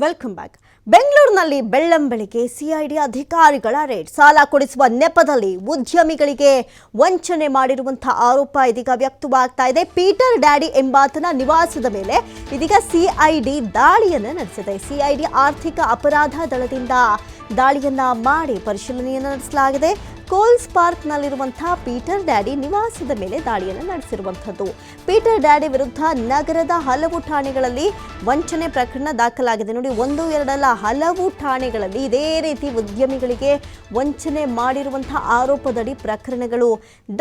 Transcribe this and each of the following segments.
Welcome back ಬೆಂಗಳೂರಿನಲ್ಲಿ ಬೆಳ್ಳಂಬೆಳಿಗ್ಗೆ CID ಅಧಿಕಾರಿಗಳ raid ಸಾಲ ಕೊಡಿಸುವ ನೆಪದಲ್ಲಿ ಉದ್ಯಮಿಗಳಿಗೆ ವಂಚನೆ ಮಾಡಿರುವಂತಹ ಆರೋಪ ಇದೀಗ ವ್ಯಕ್ತವಾಗ್ತಾ ಇದೆ. ಪೀಟರ್ ಡ್ಯಾಡಿ ಎಂಬಾತನ ನಿವಾಸದ ಮೇಲೆ ಇದೀಗ ಸಿಐಡಿ ದಾಳಿಯನ್ನು ನಡೆಸಿದೆ. ಸಿಐಡಿ ಆರ್ಥಿಕ ಅಪರಾಧ ದಳದಿಂದ ದಾಳಿಯನ್ನ ಮಾಡಿ ಪರಿಶೀಲನೆಯನ್ನು ನಡೆಸಲಾಗಿದೆ. ಕೋಲ್ಸ್ ಪಾರ್ಕ್ನಲ್ಲಿರುವಂತಹ ಪೀಟರ್ ಡ್ಯಾಡಿ ನಿವಾಸದ ಮೇಲೆ ದಾಳಿಯನ್ನು ನಡೆಸಿರುವಂಥದ್ದು. ಪೀಟರ್ ಡ್ಯಾಡಿ ವಿರುದ್ಧ ನಗರದ ಹಲವು ಠಾಣೆಗಳಲ್ಲಿ ವಂಚನೆ ಪ್ರಕರಣ ದಾಖಲಾಗಿದೆ. ನೋಡಿ, ಒಂದು, ಎರಡಲ್ಲ, ಹಲವು ಠಾಣೆಗಳಲ್ಲಿ ಇದೇ ರೀತಿ ಉದ್ಯಮಿಗಳಿಗೆ ವಂಚನೆ ಮಾಡಿರುವಂತಹ ಆರೋಪದಡಿ ಪ್ರಕರಣಗಳು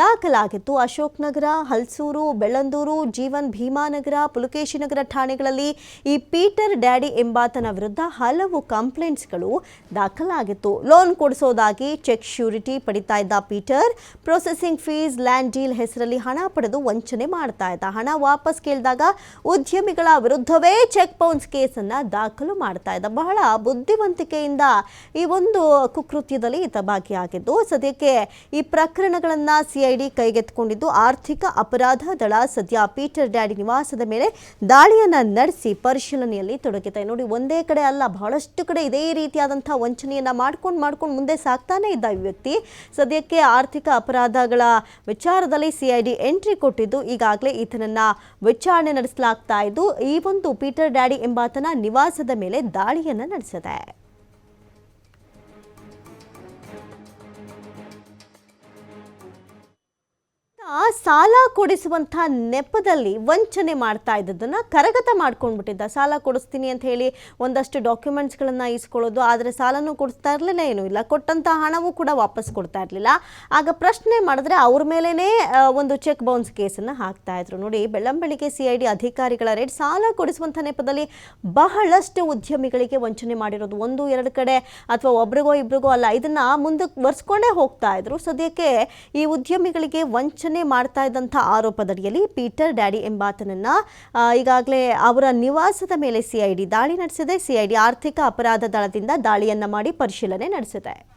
ದಾಖಲಾಗಿತ್ತು. ಅಶೋಕ್ ನಗರ, ಹಲ್ಸೂರು, ಬೆಳ್ಳಂದೂರು, ಜೀವನ್ ಭೀಮಾನಗರ ಪುಲಕೇಶಿ ನಗರ ಠಾಣೆಗಳಲ್ಲಿ ಈ ಪೀಟರ್ ಡ್ಯಾಡಿ ಎಂಬಾತನ ವಿರುದ್ಧ ಹಲವು ಕಂಪ್ಲೇಂಟ್ಸ್ಗಳು ದಾಖಲಾಗಿತ್ತು. ಲೋನ್ ಕೊಡಿಸೋದಾಗಿ ಚೆಕ್ ಶ್ಯೂರಿಟಿ ಪಡಿತಾ ಇದ್ದ Peter processing fees land deal ಹೆಸರಲ್ಲಿ ಹಣ ಪಡೆದು ವಂಚನೆ ಮಾಡ್ತಾ ಇದ್ದ. ಹಣ ವಾಪಸ್ ಕೇಳಿದಾಗ ಉದ್ಯಮಿಗಳ ವಿರುದ್ಧವೇ ಚೆಕ್ ಬೌನ್ಸ್ ಕೇಸನ್ನ ದಾಖಲು ಮಾಡ್ತಾ ಇದ್ದ. ಬಹಳ ಬುದ್ಧಿವಂತಿಕೆಯಿಂದ ಈ ಒಂದು ಕುಕೃತ್ಯದಲ್ಲಿ ಈತ ಭಾಗಿಯಾಗಿದ್ದು, ಸದ್ಯಕ್ಕೆ ಈ ಪ್ರಕರಣಗಳನ್ನ ಸಿಐಡಿ ಕೈಗೆತ್ತಿಕೊಂಡಿದ್ದು ಆರ್ಥಿಕ ಅಪರಾಧ ದಳ. ಸದ್ಯ ಪೀಟರ್ ಡ್ಯಾಡಿ ನಿವಾಸದ ಮೇಲೆ ದಾಳಿಯನ್ನ ನಡೆಸಿ ಪರಿಶೀಲನೆಯಲ್ಲಿ ತೊಡಗಿದೆ ನೋಡಿ, ಒಂದೇ ಕಡೆ ಅಲ್ಲ, ಬಹಳಷ್ಟು ಕಡೆ ಇದೇ ರೀತಿಯಾದಂತಹ ವಂಚನೆಯನ್ನ ಮಾಡ್ಕೊಂಡು ಮಾಡ್ಕೊಂಡು ಮುಂದೆ ಸಾಕ್ತಾನೆ ಇದ್ದ ವ್ಯಕ್ತಿ. ಸದ್ಯಕ್ಕೆ ಆರ್ಥಿಕ ಅಪರಾಧಗಳ ವಿಚಾರದಲ್ಲಿ ಸಿಐಡಿ ಎಂಟ್ರಿ ಕೊಟ್ಟಿದ್ದು, ಈಗಾಗಲೇ ಈತನನ್ನ ವಿಚಾರಣೆ ನಡೆಸಲಾಗ್ತಾ ಇದ್ದು, ಈ ಒಂದು ಪೀಟರ್ ಡ್ಯಾಡಿ ಎಂಬಾತನ ನಿವಾಸದ ಮೇಲೆ ದಾಳಿಯನ್ನ ನಡೆಸಿದೆ. ಸಾಲ ಕೊಡಿಸುವಂಥ ನೆಪದಲ್ಲಿ ವಂಚನೆ ಮಾಡ್ತಾ ಇದ್ದದನ್ನ ಕರಗತ ಮಾಡ್ಕೊಂಡ್ಬಿಟ್ಟಿದ್ದ. ಸಾಲ ಕೊಡಿಸ್ತೀನಿ ಅಂತ ಹೇಳಿ ಒಂದಷ್ಟು ಡಾಕ್ಯುಮೆಂಟ್ಸ್ಗಳನ್ನು ಇಸ್ಕೊಳ್ಳೋದು, ಆದರೆ ಸಾಲನೂ ಕೊಡಿಸ್ತಾ ಇರ್ಲಿಲ್ಲ, ಏನೂ ಇಲ್ಲ. ಕೊಟ್ಟಂಥ ಹಣವೂ ಕೂಡ ವಾಪಸ್ ಕೊಡ್ತಾ ಇರಲಿಲ್ಲ. ಆಗ ಪ್ರಶ್ನೆ ಮಾಡಿದ್ರೆ ಅವ್ರ ಮೇಲೇ ಒಂದು ಚೆಕ್ ಬೌನ್ಸ್ ಕೇಸನ್ನು ಹಾಕ್ತಾ ಇದ್ರು. ನೋಡಿ ಬೆಳ್ಳಂಬೆಳಿಗ್ಗೆ ಸಿ ಐ ಡಿ ಅಧಿಕಾರಿಗಳ ರೇಟ್ ಸಾಲ ಕೊಡಿಸುವಂಥ ನೆಪದಲ್ಲಿ ಬಹಳಷ್ಟು ಉದ್ಯಮಿಗಳಿಗೆ ವಂಚನೆ ಮಾಡಿರೋದು. ಒಂದು, ಎರಡು ಕಡೆ ಅಥವಾ ಒಬ್ರಿಗೋ ಇಬ್ರಿಗೋ ಅಲ್ಲ, ಇದನ್ನ ಮುಂದಕ್ಕೆ ವರ್ಸ್ಕೊಂಡೇ ಹೋಗ್ತಾ ಇದ್ರು. ಸದ್ಯಕ್ಕೆ ಈ ಉದ್ಯಮಿಗಳಿಗೆ ವಂಚನೆ ಮಾಡ್ತಾ ಇದ್ದಂಥ ಆರೋಪದಡಿಯಲ್ಲಿ ಪೀಟರ್ ಡ್ಯಾಡಿ ಎಂಬಾತನನ್ನ ಈಗಾಗಲೇ ಅವರ ನಿವಾಸದ ಮೇಲೆ ಸಿಐಡಿ ದಾಳಿ ನಡೆಸಿದೆ. ಸಿಐಡಿ ಆರ್ಥಿಕ ಅಪರಾಧ ದಳದಿಂದ ದಾಳಿಯನ್ನ ಮಾಡಿ ಪರಿಶೀಲನೆ ನಡೆಸಿದೆ.